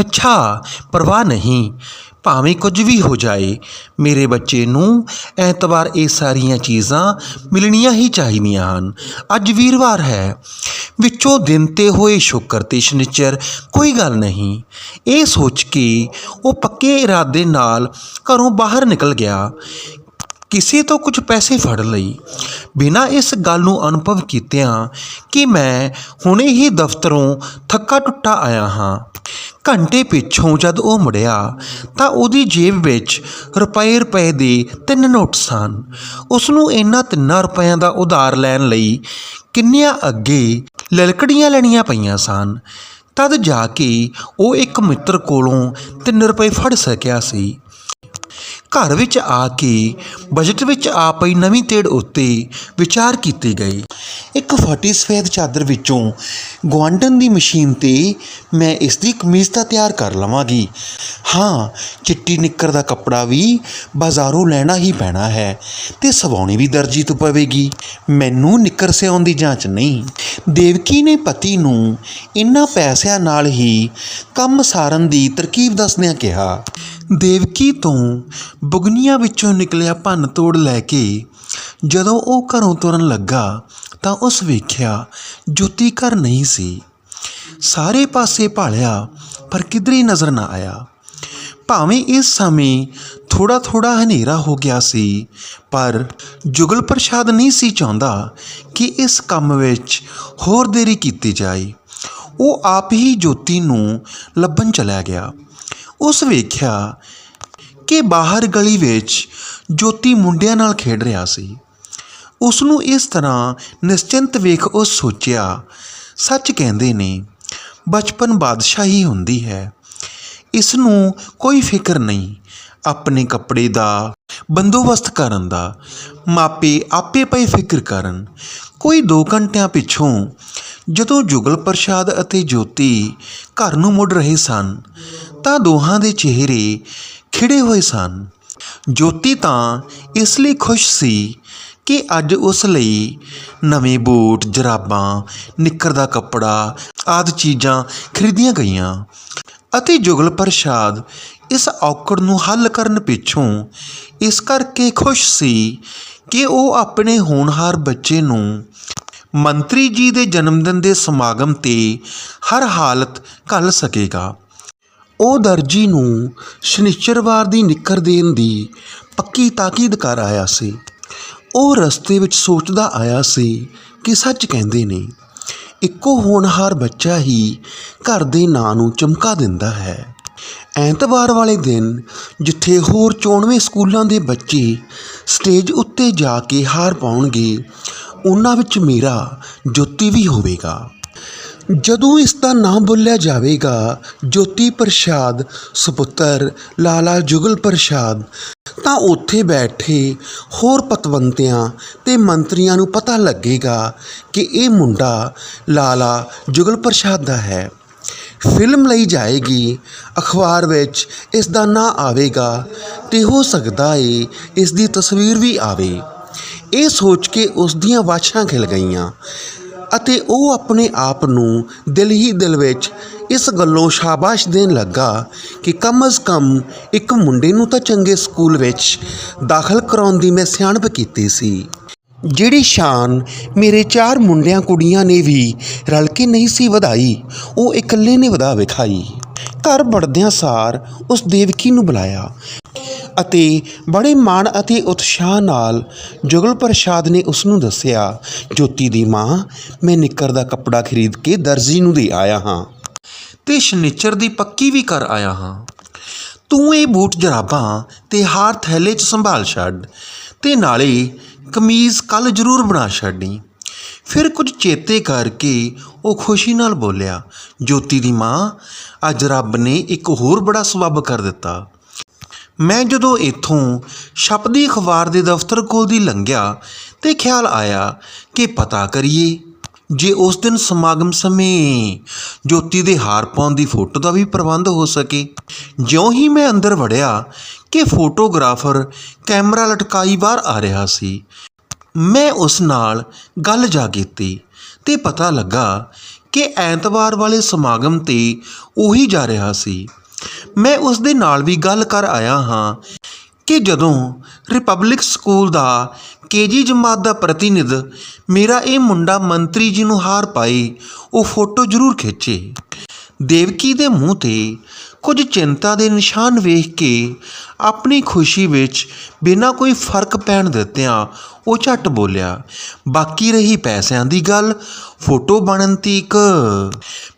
ਅੱਛਾ, ਪਰਵਾਹ ਨਹੀਂ। ਭਾਵੇਂ ਕੁਝ ਵੀ ਹੋ ਜਾਏ, ਮੇਰੇ ਬੱਚੇ ਨੂੰ ਐਤਵਾਰ ਇਹ ਸਾਰੀਆਂ ਚੀਜ਼ਾਂ ਮਿਲਣੀਆਂ ਹੀ ਚਾਹੀਦੀਆਂ ਹਨ। ਅੱਜ ਵੀਰਵਾਰ ਹੈ। ਵਿੱਚੋਂ ਦਿਨ ਤੇ ਹੋਏ ਸ਼ੁੱਕਰ ਤੇ ਸ਼ਨੀਚਰ ਕੋਈ ਗੱਲ ਨਹੀਂ। ਇਹ ਸੋਚ ਕੇ ਉਹ ਪੱਕੇ ਇਰਾਦੇ ਨਾਲ ਘਰੋਂ ਬਾਹਰ ਨਿਕਲ ਗਿਆ। ਕਿਸੇ ਤੋਂ ਕੁਝ ਪੈਸੇ ਫੜ ਲਈ। ਬਿਨਾਂ ਇਸ ਗੱਲ ਨੂੰ ਅਨੁਭਵ ਕੀਤਿਆਂ ਕਿ ਮੈਂ ਹੁਣੇ ਹੀ ਦਫ਼ਤਰੋਂ ਥੱਕਾ ਟੁੱਟਾ ਆਇਆ ਹਾਂ। ਘੰਟੇ ਪਿੱਛੋਂ ਜਦ ਉਹ ਮੁੜਿਆ ਤਾਂ ਉਹਦੀ ਜੇਬ ਵਿੱਚ ਰੁਪਏ ਰੁਪਏ ਦੇ ਤਿੰਨ ਨੋਟ ਸਨ। ਉਸ ਨੂੰ ਇਹਨਾਂ ਤਿੰਨਾਂ ਰੁਪਇਆਂ ਦਾ ਉਧਾਰ ਲੈਣ ਲਈ ਕਿੰਨੀਆਂ ਅੱਗੇ ਲਲਕੜੀਆਂ ਲੈਣੀਆਂ ਪਈਆਂ ਸਨ। ਤਦ ਜਾ ਕੇ ਉਹ ਇੱਕ ਮਿੱਤਰ ਕੋਲੋਂ 3 ਰੁਪਏ ਫੜ ਸਕਿਆ ਸੀ। ਘਰ ਵਿੱਚ ਆ ਕੇ ਬਜਟ ਵਿੱਚ ਆ ਪਈ ਨਵੀਂ ਤੇੜ ਉੱਤੇ ਵਿਚਾਰ ਕੀਤੇ ਗਏ। ਇੱਕ ਫਟੀ ਸਫੈਦ ਚਾਦਰ ਵਿੱਚੋਂ ਗੁਆਂਢਣ ਦੀ ਮਸ਼ੀਨ ਤੇ ਮੈਂ ਇਸ ਦੀ ਕਮੀਜ਼ ਤਾਂ ਤਿਆਰ ਕਰ ਲਵਾਂਗੀ। ਹਾਂ, ਚਿੱਟੀ ਨਿੱਕਰ ਦਾ ਕੱਪੜਾ ਵੀ ਬਾਜ਼ਾਰੋਂ ਲੈਣਾ ਹੀ ਪੈਣਾ ਹੈ ਤੇ ਸਵਾਉਣੀ ਵੀ ਦਰਜੀ ਤੋਂ ਪਵੇਗੀ। ਮੈਨੂੰ ਨਿੱਕਰ ਸਿਉਣ ਦੀ ਜਾਂਚ ਨਹੀਂ। ਦੇਵਕੀ ਨੇ ਪਤੀ ਨੂੰ ਇਨ੍ਹਾਂ ਪੈਸਿਆਂ ਨਾਲ ਹੀ ਕੰਮ ਸਾਰਨ ਦੀ ਤਰਕੀਬ ਦੱਸਦਿਆਂ ਕਿਹਾ ਦੇਵਕੀ ਤੋਂ ਬੁਗਨੀਆਂ ਵਿੱਚੋਂ ਨਿਕਲਿਆ ਭੰਨ ਤੋੜ ਲੈ ਕੇ ਜਦੋਂ ਉਹ ਘਰੋਂ ਤੁਰਨ ਲੱਗਾ ਤਾਂ ਉਸ ਵੇਖਿਆ ਜੋਤੀ ਘਰ ਨਹੀਂ ਸੀ। ਸਾਰੇ ਪਾਸੇ ਭਾਲਿਆ, ਪਰ ਕਿਧਰੇ ਨਜ਼ਰ ਨਾ ਆਇਆ। ਭਾਵੇਂ ਇਸ ਸਮੇਂ ਥੋੜਾ ਥੋੜਾ ਹਨੇਰਾ ਹੋ ਗਿਆ ਸੀ, ਪਰ ਜੁਗਲ ਪ੍ਰਸਾਦ ਨਹੀਂ ਸੀ ਚਾਹੁੰਦਾ ਕਿ ਇਸ ਕੰਮ ਵਿੱਚ ਹੋਰ ਦੇਰੀ ਕੀਤੀ ਜਾਏ। ਉਹ ਆਪ ਹੀ ਜੋਤੀ ਨੂੰ ਲੱਭਣ ਚਲਾ ਗਿਆ। ਉਸ ਵੇਖਿਆ ਕਿ ਬਾਹਰ ਗਲੀ ਵਿੱਚ ਜੋਤੀ ਮੁੰਡਿਆਂ ਨਾਲ ਖੇਡ ਰਿਹਾ ਸੀ। ਉਸ ਨੂੰ ਇਸ ਤਰ੍ਹਾਂ ਨਿਸ਼ਚਿੰਤ ਵੇਖ ਉਹ ਸੋਚਿਆ, ਸੱਚ ਕਹਿੰਦੇ ਨੇ, ਬਚਪਨ ਬਾਦਸ਼ਾਹੀ ਹੁੰਦੀ ਹੈ। ਇਸ ਨੂੰ ਕੋਈ ਫਿਕਰ ਨਹੀਂ, ਆਪਣੇ ਕੱਪੜੇ ਦਾ ਬੰਦੋਬਸਤ ਕਰਨ ਦਾ, ਮਾਪੇ ਆਪੇ ਪਈ ਫਿਕਰ ਕਰਨ। ਕੋਈ 2 ਘੰਟਿਆਂ ਪਿੱਛੋਂ ਜਦੋਂ ਜੁਗਲ ਪ੍ਰਸਾਦ ਅਤੇ ਜੋਤੀ ਘਰ ਨੂੰ ਮੁੜ ਰਹੇ ਸਨ ਤਾਂ ਦੋਹਾਂ ਦੇ ਚਿਹਰੇ ਖਿੜੇ ਹੋਏ ਸਨ। ਜੋਤੀ ਤਾਂ ਇਸ ਲਈ ਖੁਸ਼ ਸੀ ਕਿ ਅੱਜ ਉਸ ਲਈ ਨਵੇਂ ਬੂਟ, ਜਰਾਬਾਂ, ਨਿੱਕਰ ਦਾ ਕੱਪੜਾ ਆਦਿ ਚੀਜ਼ਾਂ ਖਰੀਦੀਆਂ ਗਈਆਂ ਅਤੇ ਜੁਗਲ ਪ੍ਰਸਾਦ ਇਸ ਔਕੜ ਨੂੰ ਹੱਲ ਕਰਨ ਪਿੱਛੋਂ ਇਸ ਕਰਕੇ ਖੁਸ਼ ਸੀ ਕਿ ਉਹ ਆਪਣੇ ਹੋਣਹਾਰ ਬੱਚੇ ਨੂੰ ਮੰਤਰੀ ਜੀ ਦੇ ਜਨਮ ਦਿਨ ਦੇ ਸਮਾਗਮ ਤੇ ਹਰ ਹਾਲਤ ਘੱਲ ਸਕੇਗਾ। ਉਹ ਦਰਜੀ ਨੂੰ ਸ਼ਨੀਚਰਵਾਰ ਦੀ ਨਿੱਕਰ ਦੇਣ ਦੀ ਪੱਕੀ ਤਾਕੀਦ ਕਰ ਆਇਆ ਸੀ। ਉਹ ਰਸਤੇ ਵਿੱਚ ਸੋਚਦਾ ਆਇਆ ਸੀ ਕਿ ਸੱਚ ਕਹਿੰਦੇ ਨੇ, ਇੱਕੋ ਹੋਣਹਾਰ ਬੱਚਾ ਹੀ ਘਰ ਦੇ ਨਾਂ ਨੂੰ ਚਮਕਾ ਦਿੰਦਾ ਹੈ। ਐਤਵਾਰ ਵਾਲੇ ਦਿਨ ਜਿੱਥੇ ਹੋਰ 94 ਸਕੂਲਾਂ ਦੇ ਬੱਚੇ ਸਟੇਜ ਉੱਤੇ ਜਾ ਕੇ ਹਾਰ ਪਾਉਣਗੇ, ਉਹਨਾਂ ਵਿੱਚ ਮੇਰਾ ਜੋਤੀ ਵੀ ਹੋਵੇਗਾ। ਜਦੋਂ ਇਸ ਦਾ ਨਾਮ ਬੋਲਿਆ ਜਾਵੇਗਾ, ਜੋਤੀ ਪ੍ਰਸਾਦ, ਸੁਪੁੱਤਰ ਲਾਲਾ ਜੁਗਲ ਪ੍ਰਸਾਦ, ਤਾਂ ਉੱਥੇ ਬੈਠੇ ਹੋਰ ਪਤਵੰਤਿਆਂ ਤੇ ਮੰਤਰੀਆਂ ਨੂੰ ਪਤਾ ਲੱਗੇਗਾ ਕਿ ਇਹ ਮੁੰਡਾ ਲਾਲਾ ਜੁਗਲ ਪ੍ਰਸਾਦ ਦਾ ਹੈ। ਫਿਲਮ ਲਈ ਜਾਏਗੀ, ਅਖਬਾਰ ਵਿੱਚ ਇਸ ਦਾ ਨਾਂ ਆਵੇਗਾ ਤੇ ਹੋ ਸਕਦਾ ਏ ਇਸ ਦੀ ਤਸਵੀਰ ਵੀ ਆਵੇ। ਇਹ ਸੋਚ ਕੇ ਉਸ ਦੀਆਂ ਵਾਛਾਂ ਖਿਲ ਗਈਆਂ। ਅਤੇ ਉਹ ਆਪਣੇ ਆਪ ਨੂੰ ਦਿਲ ਹੀ ਦਿਲ ਵਿੱਚ ਇਸ ਗੱਲੋਂ ਸ਼ਾਬਾਸ਼ ਦੇਣ ਲੱਗਾ ਕਿ ਕਮ ਅਜ਼ ਕਮ ਇੱਕ ਮੁੰਡੇ ਨੂੰ ਤਾਂ ਚੰਗੇ ਸਕੂਲ ਵਿੱਚ ਦਾਖਲ ਕਰਾਉਣ ਦੀ ਮੈਂ ਸਿਆਣਪ ਕੀਤੀ ਸੀ। ਜਿਹੜੀ ਸ਼ਾਨ ਮੇਰੇ ਚਾਰ ਮੁੰਡਿਆਂ ਕੁੜੀਆਂ ਨੇ ਵੀ ਰਲ ਕੇ ਨਹੀਂ ਸੀ ਵਧਾਈ, ਉਹ ਇਕੱਲੇ ਨੇ ਵਧਾ ਵਿਖਾਈ। ਘਰ ਵੜਦਿਆਂ ਸਾਰ ਉਸ ਦੇਵਕੀ ਨੂੰ ਬੁਲਾਇਆ। ਅਤੇ ਬੜੇ ਮਾਣ ਅਤੇ ਉਤਸ਼ਾਹ ਨਾਲ ਜੁਗਲ ਪ੍ਰਸਾਦ ਨੇ ਉਸ ਨੂੰ ਦੱਸਿਆ, ਜੋਤੀ ਦੀ ਮਾਂ, ਮੈਂ ਨਿੱਕਰ ਦਾ ਕੱਪੜਾ ਖਰੀਦ ਕੇ ਦਰਜੀ ਨੂੰ ਦੇ ਆਇਆ ਹਾਂ ਤੇ ਸ਼ਨੀਚਰ ਦੀ ਪੱਕੀ ਵੀ ਕਰ ਆਇਆ ਹਾਂ। ਤੂੰ ਇਹ ਬੂਟ ਜਰਾਬਾਂ ਤੇ ਹਾਰ ਥੈਲੇ 'ਚ ਸੰਭਾਲ ਛੱਡ ਤੇ ਨਾਲੇ ਕਮੀਜ਼ ਕੱਲ ਜ਼ਰੂਰ ਬਣਾ ਛੱਡੀ। ਫਿਰ ਕੁਝ ਚੇਤੇ ਕਰਕੇ ਉਹ ਖੁਸ਼ੀ ਨਾਲ ਬੋਲਿਆ, ਜੋਤੀ ਦੀ ਮਾਂ, ਅੱਜ ਰੱਬ ਨੇ ਇੱਕ ਹੋਰ ਬੜਾ ਸਬੱਬ ਕਰ ਦਿੱਤਾ। ਮੈਂ ਜਦੋਂ ਇੱਥੋਂ ਛਪਦੀ ਅਖਬਾਰ ਦੇ ਦਫ਼ਤਰ ਕੋਲ ਦੀ ਲੰਘਿਆ ਤੇ ਖਿਆਲ ਆਇਆ ਕਿ ਪਤਾ ਕਰੀਏ, ਜੇ ਉਸ ਦਿਨ ਸਮਾਗਮ ਸਮੇਂ ਜੋਤੀ ਦੇ ਹਾਰ ਪਾਉਣ ਦੀ ਫੋਟੋ ਦਾ ਵੀ ਪ੍ਰਬੰਧ ਹੋ ਸਕੇ। ਜਿਉਂ ਹੀ ਮੈਂ ਅੰਦਰ ਵੜਿਆ ਕਿ ਫੋਟੋਗ੍ਰਾਫਰ ਕੈਮਰਾ ਲਟਕਾਈ ਬਾਹਰ ਆ ਰਿਹਾ ਸੀ, ਮੈਂ ਉਸ ਨਾਲ ਗੱਲ ਜਾ ਕੀਤੀ ਤੇ ਪਤਾ ਲੱਗਾ ਕਿ ਐਤਵਾਰ ਵਾਲੇ ਸਮਾਗਮ ਤੇ ਉਹੀ ਜਾ ਰਿਹਾ ਸੀ। ਮੈਂ ਉਸ ਦੇ ਨਾਲ ਵੀ ਗੱਲ ਕਰ ਆਇਆ ਹਾਂ ਕਿ ਜਦੋਂ ਰਿਪਬਲਿਕ ਸਕੂਲ ਦਾ ਕੇਜੀ ਜਮਾਤ ਦਾ ਪ੍ਰਤੀਨਿਧ ਮੇਰਾ ਇਹ ਮੁੰਡਾ ਮੰਤਰੀ ਜੀ ਨੂੰ ਹਾਰ ਪਾਈ ਉਹ ਫੋਟੋ ਜ਼ਰੂਰ ਖਿੱਚੇ। ਦੇਵਕੀ ਦੇ ਮੂੰਹ ਤੇ ਕੁਝ ਚਿੰਤਾ ਦੇ ਨਿਸ਼ਾਨ ਵੇਖ ਕੇ ਆਪਣੀ ਖੁਸ਼ੀ ਵਿੱਚ ਬਿਨਾਂ ਕੋਈ ਫ਼ਰਕ ਪੈਣ ਦਿੱਤਿਆਂ ਉਹ ਝੱਟ ਬੋਲਿਆ, ਬਾਕੀ ਰਹੀ ਪੈਸਿਆਂ ਦੀ ਗੱਲ, ਫੋਟੋ ਬਣਨ ਤੀਕ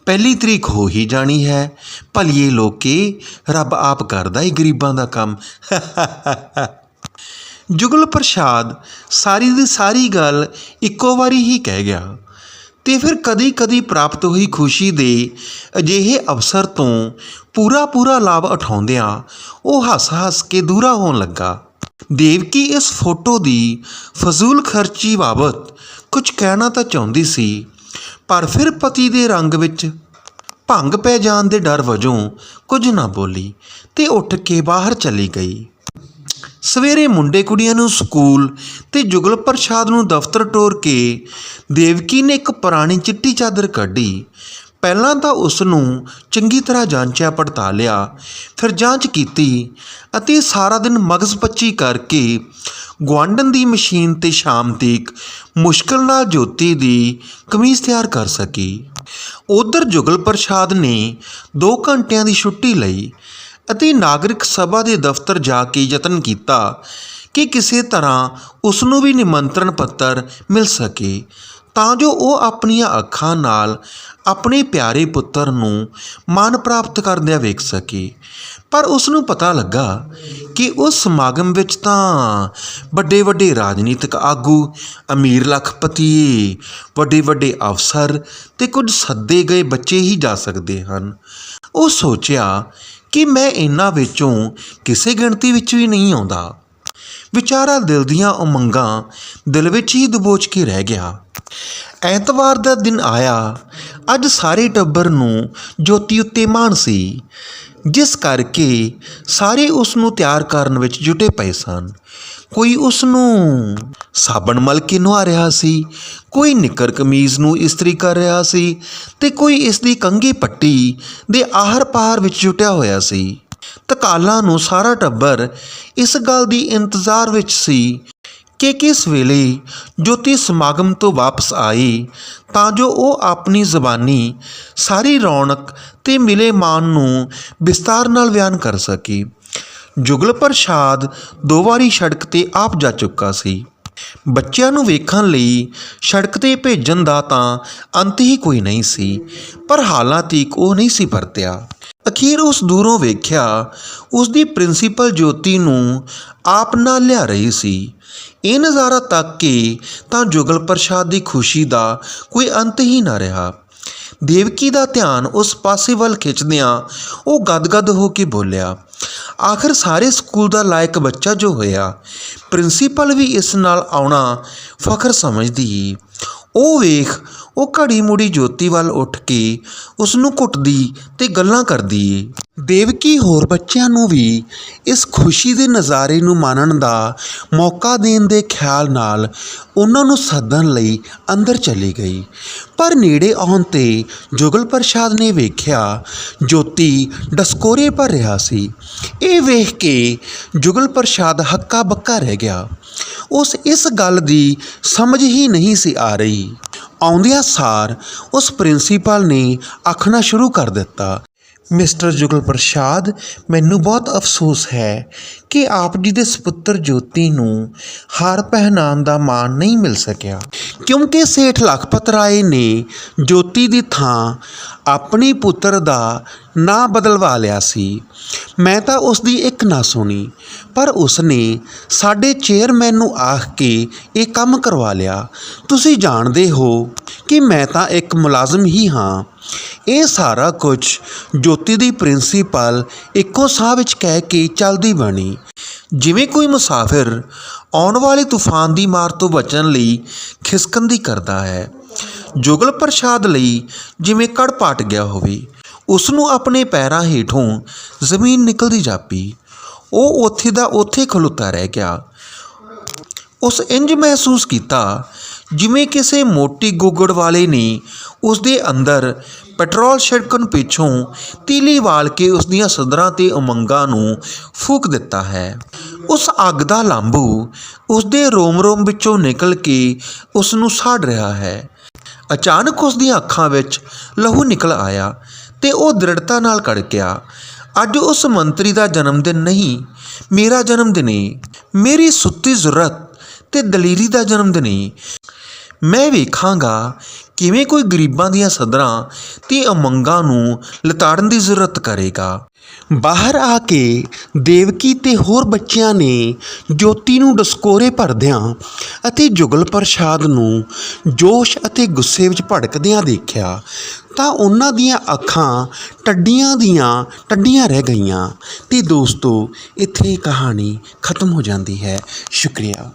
ਪਹਿਲੀ ਤਰੀਕ ਹੋ ਹੀ ਜਾਣੀ ਹੈ। ਭਲੀਏ ਲੋਕੇ, ਰੱਬ ਆਪ ਕਰਦਾ ਈ ਗਰੀਬਾਂ ਦਾ ਕੰਮ। ਜੁਗਲ ਪ੍ਰਸਾਦ ਸਾਰੀ ਦੀ ਸਾਰੀ ਗੱਲ ਇੱਕੋ ਵਾਰੀ ਹੀ ਕਹਿ ਗਿਆ। ਤੇ ਫਿਰ ਕਦੀ-ਕਦੀ ਪ੍ਰਾਪਤ ਹੋਈ ਖੁਸ਼ੀ ਦੇ ਅਜਿਹੇ ਅਵਸਰ ਤੋਂ ਪੂਰਾ ਪੂਰਾ ਲਾਭ ਉਠਾਉਂਦਿਆਂ ਉਹ ਹੱਸ-ਹੱਸ ਕੇ ਦੂਰਾ ਹੋਣ ਲੱਗਾ। ਦੇਵਕੀ ਇਸ ਫੋਟੋ ਦੀ ਫਜ਼ੂਲ ਖਰਚੀ ਬਾਬਤ ਕੁਝ ਕਹਿਣਾ ਤਾਂ ਚਾਹੁੰਦੀ ਸੀ, ਪਰ ਫਿਰ ਪਤੀ ਦੇ ਰੰਗ ਵਿੱਚ ਭੰਗ ਪੈ ਜਾਣ ਦੇ ਡਰ ਵਜੋਂ ਕੁਝ ਨਾ ਬੋਲੀ ਤੇ ਉੱਠ ਕੇ ਬਾਹਰ ਚਲੀ ਗਈ। ਸਵੇਰੇ ਮੁੰਡੇ ਕੁੜੀਆਂ ਨੂੰ ਸਕੂਲ ਤੇ ਜੁਗਲ ਪ੍ਰਸਾਦ ਨੂੰ ਦਫ਼ਤਰ ਟੋਰ ਕੇ ਦੇਵਕੀ ਨੇ ਇੱਕ ਪੁਰਾਣੀ ਚਿੱਟੀ ਚਾਦਰ ਕੱਢੀ। ਪਹਿਲਾਂ ਤਾਂ ਉਸ ਨੂੰ ਚੰਗੀ ਤਰ੍ਹਾਂ ਜਾਂਚਿਆ ਪੜਤਾਲਿਆ ਫਿਰ ਜਾਂਚ ਕੀਤੀ ਅਤੇ ਸਾਰਾ ਦਿਨ ਮਗਜ਼ ਪੱਚੀ ਕਰਕੇ ਗੁਆਂਢਣ ਦੀ ਮਸ਼ੀਨ ਤੇ ਸ਼ਾਮ ਤੀਕ ਮੁਸ਼ਕਲ ਨਾਲ ਜੋਤੀ ਦੀ ਕਮੀਜ਼ ਤਿਆਰ ਕਰ ਸਕੀ। ਉਧਰ ਜੁਗਲ ਪ੍ਰਸਾਦ ਨੇ 2 ਘੰਟਿਆਂ ਦੀ ਛੁੱਟੀ ਲਈ ਅਤੇ ਨਾਗਰਿਕ ਸਭਾ ਦੇ ਦਫ਼ਤਰ ਜਾ ਕੇ ਯਤਨ ਕੀਤਾ ਕਿ ਕਿਸੇ ਤਰ੍ਹਾਂ ਉਸ ਨੂੰ ਵੀ ਨਿਮੰਤਰਣ ਪੱਤਰ ਮਿਲ ਸਕੇ, ਤਾਂ ਜੋ ਉਹ ਆਪਣੀਆਂ ਅੱਖਾਂ ਨਾਲ ਆਪਣੇ ਪਿਆਰੇ ਪੁੱਤਰ ਨੂੰ ਮਾਨ ਪ੍ਰਾਪਤ ਕਰਦਿਆਂ ਵੇਖ ਸਕੇ। ਪਰ ਉਸ ਨੂੰ ਪਤਾ ਲੱਗਾ ਕਿ ਉਸ ਸਮਾਗਮ ਵਿੱਚ ਤਾਂ ਵੱਡੇ ਵੱਡੇ ਰਾਜਨੀਤਿਕ ਆਗੂ, ਅਮੀਰ ਲੱਖਪਤੀ ਵੱਡੇ ਵੱਡੇ ਅਫਸਰ ਤੇ ਕੁਝ ਸੱਦੇ ਗਏ ਬੱਚੇ ਹੀ ਜਾ ਸਕਦੇ ਹਨ। ਉਹ ਸੋਚਿਆ ਕਿ ਮੈਂ ਇਹਨਾਂ ਵਿੱਚੋਂ ਕਿਸੇ ਗਿਣਤੀ ਵਿੱਚ ਵੀ ਨਹੀਂ ਆਉਂਦਾ। ਵਿਚਾਰਾ ਦਿਲ ਦੀਆਂ ਉਮੰਗਾਂ ਦਿਲ ਵਿੱਚ ਹੀ ਦਬੋਚ ਕੇ ਰਹਿ ਗਿਆ। ਐਤਵਾਰ ਦਾ ਦਿਨ ਆਇਆ। ਅੱਜ ਸਾਰੇ ਟੱਬਰ ਨੂੰ ਜੋਤੀ ਉੱਤੇ ਮਾਣ ਸੀ। ਜਿਸ ਕਰਕੇ ਸਾਰੇ ਉਸ ਨੂੰ ਤਿਆਰ ਕਰਨ ਵਿੱਚ ਜੁਟੇ ਪਏ ਸਨ। ਕੋਈ ਉਸ ਨੂੰ ਸਾਬਣ ਮਲ ਕੇ ਨਵਾ ਰਿਹਾ ਸੀ, ਕੋਈ ਨਿੱਕਰ ਕਮੀਜ਼ ਨੂੰ ਇਸਤਰੀ ਕਰ ਰਿਹਾ ਸੀ ਤੇ ਕੋਈ ਇਸ ਦੀ ਕੰਘੀ ਪੱਟੀ ਦੇ ਆਹਰ ਪਾਰ ਵਿੱਚ ਜੁਟਿਆ ਹੋਇਆ ਸੀ। ਤਕਾਲਾਂ ਨੂੰ ਸਾਰਾ ਟੱਬਰ ਇਸ ਗੱਲ ਦੀ ਇੰਤਜ਼ਾਰ ਵਿੱਚ ਸੀ ਕਿ ਕਿਸ ਵੇਲੇ ਜੋਤੀ ਸਮਾਗਮ ਤੋਂ ਵਾਪਸ ਆਈ ਤਾਂ ਜੋ ਉਹ ਆਪਣੀ ਜ਼ਬਾਨੀ ਸਾਰੀ ਰੌਣਕ ਤੇ ਮਿਲੇ ਮਾਨ ਨੂੰ ਵਿਸਤਾਰ ਨਾਲ ਬਿਆਨ ਕਰ ਸਕੇ। ਜੁਗਲ ਪ੍ਰਸ਼ਾਦ ਦੋ ਵਾਰੀ ਸੜਕ ਤੇ ਆਪ ਜਾ ਚੁੱਕਾ ਸੀ। ਬੱਚਿਆਂ ਨੂੰ ਵੇਖਣ ਲਈ ਸੜਕ ਤੇ ਭੇਜਣ ਦਾ ਤਾਂ ਅੰਤ ਹੀ ਕੋਈ ਨਹੀਂ ਸੀ, ਪਰ ਹਾਲਾਂ ਤੀਕ ਉਹ ਨਹੀਂ ਸੀ ਪਰਤਿਆ ਅਖੀਰ ਉਸ ਦੂਰੋਂ ਵੇਖਿਆ ਉਸ ਦੀ ਪ੍ਰਿੰਸੀਪਲ ਜੋਤੀ ਨੂੰ ਆਪ ਨਾਲ ਲਿਆ ਰਹੀ ਸੀ। ਇਹ ਨਜ਼ਾਰਾ ਤੱਕ ਕੇ ਤਾਂ ਜੁਗਲ ਪ੍ਰਸ਼ਾਦ ਦੀ ਖੁਸ਼ੀ ਦਾ ਕੋਈ ਅੰਤ ਹੀ ਨਾ ਰਿਹਾ। ਦੇਵਕੀ ਦਾ ਧਿਆਨ ਉਸ ਪਾਸੇ ਵੱਲ ਖਿੱਚਦਿਆਂ ਉਹ ਗਦਗਦ ਹੋ ਕੇ ਬੋਲਿਆ ਆਖਰ ਸਾਰੇ ਸਕੂਲ ਦਾ ਲਾਇਕ ਬੱਚਾ ਜੋ ਹੋਇਆ, ਪ੍ਰਿੰਸੀਪਲ ਵੀ ਇਸ ਨਾਲ ਆਉਣਾ ਫਖਰ ਸਮਝਦੀ। ਉਹ ਵੇਖ ਉਹ ਘੜੀ ਮੁੜੀ ਜੋਤੀ ਵੱਲ ਉੱਠ ਕੇ ਉਸ ਨੂੰ ਘੁੱਟਦੀ ਤੇ ਗੱਲਾਂ ਕਰਦੀ ਦੇਵਕੀ ਹੋਰ ਬੱਚਿਆਂ ਨੂੰ ਵੀ ਇਸ ਖੁਸ਼ੀ ਦੇ ਨਜ਼ਾਰੇ ਨੂੰ ਮਾਣਨ ਦਾ ਮੌਕਾ ਦੇਣ ਦੇ ਖਿਆਲ ਨਾਲ ਉਹਨਾਂ ਨੂੰ ਸੱਦਣ ਲਈ ਅੰਦਰ ਚਲੀ ਗਈ। ਪਰ ਨੇੜੇ ਆਉਣ ਤੇ ਜੁਗਲ ਪ੍ਰਸ਼ਾਦ ਨੇ ਵੇਖਿਆ, ਜੋਤੀ ਡਸਕੋਰੇ ਭਰ ਰਿਹਾ ਸੀ। ਇਹ ਵੇਖ ਕੇ ਜੁਗਲ ਪ੍ਰਸ਼ਾਦ ਹੱਕਾ ਬੱਕਾ ਰਹਿ ਗਿਆ। ਉਸ ਇਸ ਗੱਲ ਦੀ ਸਮਝ ਹੀ ਨਹੀਂ ਸੀ ਆ ਰਹੀ। ਆਉਂਦਿਆਂ ਸਾਰ ਉਸ ਪ੍ਰਿੰਸੀਪਲ ਨੇ ਆਖਣਾ ਸ਼ੁਰੂ ਕਰ ਦਿੱਤਾ ਮਿਸਟਰ ਜੁਗਲ ਪ੍ਰਸ਼ਾਦ ਮੈਨੂੰ ਬਹੁਤ ਅਫਸੋਸ ਹੈ ਕਿ ਆਪ ਜੀ ਦੇ ਸੁਪੁੱਤਰ ਜੋਤੀ ਨੂੰ ਹਾਰ ਪਹਿਨਾਉਣ ਦਾ ਮਾਣ ਨਹੀਂ ਮਿਲ ਸਕਿਆ। ਕਿਉਂਕਿ ਸੇਠ ਲਖਪਤ ਰਾਏ ਨੇ ਜੋਤੀ ਦੀ ਥਾਂ ਆਪਣੀ ਪੁੱਤਰ ਦਾ ਨਾਂ ਬਦਲਵਾ ਲਿਆ ਸੀ। ਮੈਂ ਤਾਂ ਉਸ ਦੀ ਇੱਕ ਨਾ ਸੁਣੀ, ਪਰ ਉਸ ਨੇ ਸਾਡੇ ਚੇਅਰਮੈਨ ਨੂੰ ਆਖ ਕੇ ਇਹ ਕੰਮ ਕਰਵਾ ਲਿਆ। ਤੁਸੀਂ ਜਾਣਦੇ ਹੋ ਕਿ ਮੈਂ ਤਾਂ ਇੱਕ ਮੁਲਾਜ਼ਮ ਹੀ ਹਾਂ। ਇਹ ਸਾਰਾ ਕੁਝ ਜੋਤੀ ਦੀ ਪ੍ਰਿੰਸੀਪਲ ਇੱਕੋ ਸਾਹ ਵਿੱਚ ਕਹਿ ਕੇ ਚੱਲਦੀ ਬਣੀ। ਜਿਵੇਂ ਕੋਈ ਮੁਸਾਫਿਰ ਆਉਣ ਵਾਲੇ ਤੂਫਾਨ ਦੀ ਮਾਰ ਤੋਂ ਬਚਣ ਲਈ ਖਿਸਕਣ ਦੀ ਕਰਦਾ ਹੈ, ਜੁਗਲ ਪ੍ਰਸ਼ਾਦ ਲਈ ਜਿਵੇਂ ਕੜਪਾਟ ਗਿਆ ਹੋਵੇ ਉਸ ਨੂੰ ਆਪਣੇ ਪੈਰਾਂ ਹੇਠੋਂ ਜ਼ਮੀਨ ਨਿਕਲਦੀ ਜਾਪੀ। ਉਹ ਉੱਥੇ ਦਾ ਉੱਥੇ ਖਲੋਤਾ ਰਹਿ ਗਿਆ। ਉਸ ਇੰਜ ਮਹਿਸੂਸ ਕੀਤਾ ਜਿਵੇਂ ਕਿਸੇ ਮੋਟੀ ਗੁੱਗੜ ਵਾਲੇ ਨੇ ਉਸ ਦੇ ਅੰਦਰ ਪੈਟਰੋਲ ਛਿੜਕਣ ਪਿੱਛੋਂ ਤੀਲੀ ਵਾਲ ਕੇ ਉਸ ਦੀਆਂ ਸਦਰਾਂ ਤੇ ਉਮੰਗਾਂ ਨੂੰ ਫੂਕ ਦਿੱਤਾ ਹੈ। ਉਸ ਅੱਗ ਦਾ ਲਾਂਬੂ ਉਸ ਦੇ ਰੋਮ-ਰੋਮ ਵਿੱਚੋਂ ਨਿਕਲ ਕੇ ਉਸ ਨੂੰ ਸਾੜ ਰਿਹਾ ਹੈ। ਅਚਾਨਕ ਉਸ ਦੀਆਂ ਅੱਖਾਂ ਵਿੱਚ ਲਹੂ ਨਿਕਲ ਆਇਆ ਤੇ ਉਹ ਦ੍ਰਿੜਤਾ ਨਾਲ ਕੜਕਿਆ, ਅੱਜ ਉਸ ਮੰਤਰੀ ਦਾ ਜਨਮ ਦਿਨ ਨਹੀਂ, ਮੇਰਾ ਜਨਮ ਦਿਨ ਹੈ ਮੇਰੀ ਸੁੱਤੀ ਜ਼ਰੂਰਤ ਤੇ ਦਲੀਰੀ ਦਾ ਜਨਮ ਦਿਨ ਹੈ ਮੈਂ ਵੇਖਾਂਗਾ ਕਿਵੇਂ ਕੋਈ ਗਰੀਬਾਂ ਦੀਆਂ ਸਦਰਾਂ ਤੇ ਉਮੰਗਾਂ ਨੂੰ ਲਤਾੜਨ ਦੀ ਜ਼ਰੂਰਤ ਕਰੇਗਾ। ਬਾਹਰ ਆ ਕੇ ਦੇਵਕੀ ਤੇ ਹੋਰ ਬੱਚਿਆਂ ਨੇ ਜੋਤੀ ਨੂੰ ਡਸਕੋਰੇ ਭਰਦਿਆਂ ਅਤੇ ਜੁਗਲ ਪ੍ਰਸ਼ਾਦ ਨੂੰ ਜੋਸ਼ ਅਤੇ ਗੁੱਸੇ ਵਿੱਚ ਭੜਕਦਿਆਂ ਦੇਖਿਆ ਤਾਂ ਉਹਨਾਂ ਦੀਆਂ ਅੱਖਾਂ ਟੱਡੀਆਂ ਦੀਆਂ ਟੱਡੀਆਂ ਰਹਿ ਗਈਆਂ ਤੇ ਦੋਸਤੋ, ਇੱਥੇ ਕਹਾਣੀ ਖਤਮ ਹੋ ਜਾਂਦੀ ਹੈ। ਸ਼ੁਕਰੀਆ।